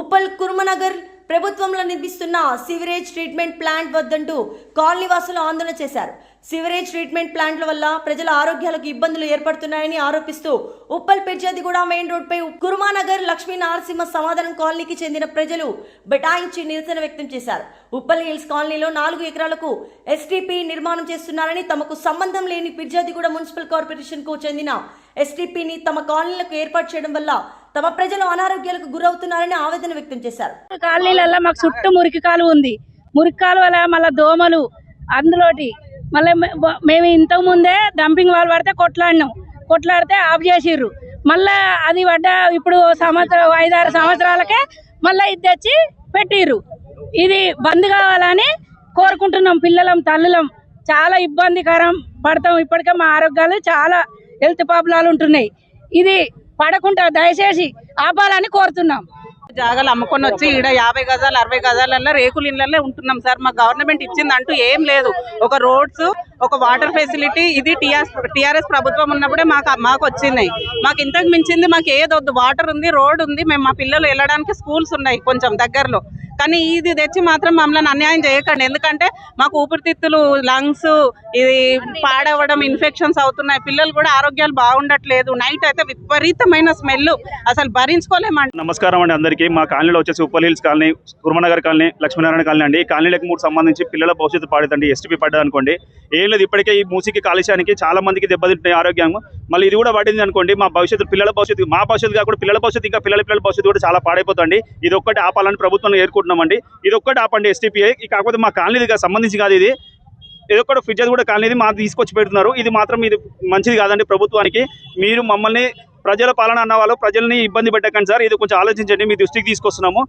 ఉప్పల్ కుర్మనగర్ ప్రభుత్వంలో నిర్మిస్తున్న sewerage treatment plant వద్దంటూ కాలనీ వాసులు ఆందోళన చేశారు. సివరేజ్ ట్రీట్మెంట్ ప్లాంట్ల వల్ల ప్రజల ఆరోగ్యాలకు ఇబ్బందులు ఏర్పడుతున్నాయని ఆరోపిస్తూ ఉప్పల్ పిర్జాదిగూడ మెయిన్ రోడ్పై కుర్మానగర్ లక్ష్మీ నారసింహ సమాధానం కాలనీకి చెందిన ప్రజలు బటాయించి నిరసన వ్యక్తం చేశారు. ఉప్పల్ హిల్స్ కాలనీలో నాలుగు ఎకరాలకు ఎస్టీపీ నిర్మాణం చేస్తున్నారని తమకు సంబంధం లేని పిర్జాదిగూడ మున్సిపల్ కార్పొరేషన్కు చెందిన ఎస్టీపీని తమ కాలనీలకు ఏర్పాటు చేయడం వల్ల తమ ప్రజలు అనారోగ్యాలకు గురవుతున్నారని ఆవేదన వ్యక్తం చేశారు. కాలనీలలో మాకు చుట్టూ మురికి కాలువ ఉంది. మురికి కాలువల మళ్ళీ దోమలు అందులోటి మళ్ళీ మేము ఇంతకు ముందే డంపింగ్ వాళ్ళు పడితే కొట్లాడినాం. కొట్లాడితే ఆఫ్ చేసిర్రు. మళ్ళా అది పడ్డ ఇప్పుడు సంవత్సరం ఐదారు సంవత్సరాలకే మళ్ళీ ఇది తెచ్చి పెట్టిర్రు. ఇది బంద్ కావాలని కోరుకుంటున్నాం పిల్లలం తల్లులం. చాలా ఇబ్బందికరం పడతాం ఇప్పటికే మా ఆరోగ్యాలు చాలా హెల్త్ ప్రాబ్లాలు ఉంటున్నాయి. ఇది పడకుండా దయచేసి ఆపాలని కోరుతున్నాం. జాగాలు అమ్ముకొని వచ్చి ఈడ యాభై గజాలు అరవై గజాలలో రేకుల ఇళ్ళల్లో ఉంటున్నాం సార్. మా గవర్నమెంట్ ఇచ్చింది అంటూ ఏం లేదు. ఒక రోడ్స్ ఒక వాటర్ ఫెసిలిటీ ఇది టీఆర్ఎస్ టీఆర్ఎస్ ప్రభుత్వం ఉన్నప్పుడే మాకు మాకు వచ్చినాయి మాకు ఇంతకు మించింది మాకు ఏదొద్దు వాటర్ ఉంది రోడ్ ఉంది. మేము మా పిల్లలు వెళ్ళడానికి స్కూల్స్ ఉన్నాయి కొంచెం దగ్గరలో. కానీ ఇది తెచ్చి మాత్రం మమ్మల్ని అన్యాయం చేయకండి. ఎందుకంటే మాకు ఊపిరితిత్తులు లంగ్స్ ఇది పాడవడం ఇన్ఫెక్షన్స్ అవుతున్నాయి. పిల్లలు కూడా ఆరోగ్యాలు బాగుండట్లేదు. నైట్ అయితే విపరీతమైన స్మెల్ అసలు భరించుకోలేమండి. నమస్కారం అండి అందరికీ. మా కాలనీలో వచ్చేసి Uppal hills colony Kurmanagar colony Lakshminarayana colony అండి. ఈ కాలనీలకు మూడు సంబంధించి పిల్లల భవిష్యత్తు పాడేదండి ఎస్టీపీ పడ్డది అనుకోండి ఏం లేదు ఇప్పటికే ఈ మూసికి కాలుష్యానికి చాలా మందికి దెబ్బతింటున్నాయి ఆరోగ్యం మళ్ళీ ఇది కూడా పడింది అనుకోండి మా భవిష్యత్తు పిల్లల భవిష్యత్తు మా భవిష్యత్తు కాకుండా పిల్లల భవిష్యత్తు ఇంకా పిల్లల పిల్లల భవిష్యత్తు కూడా చాలా పాడైపోతుంది ఇది ఒక్కటి ఆపాలని ప్రభుత్వం ఏర్కొంటున్నామండి. ఇది ఒక్కటి ఆపండి ఎస్టీపీఐ కాకపోతే మా కాలనీకి సంబంధించి కాదు ఇది. ఏదో ఒకటి ఫ్రిడ్జ్ కూడా కాలనీ మా తీసుకొచ్చి పెడుతున్నారు. ఇది మాత్రం ఇది మంచిది కాదండి ప్రభుత్వానికి. మీరు మమ్మల్ని ప్రజల పాలన అన్న వాళ్ళు ప్రజల్ని ఇబ్బంది పెట్టకండి సార్. ఇది కొంచెం ఆలోచించండి మీ దృష్టికి తీసుకొస్తున్నాము.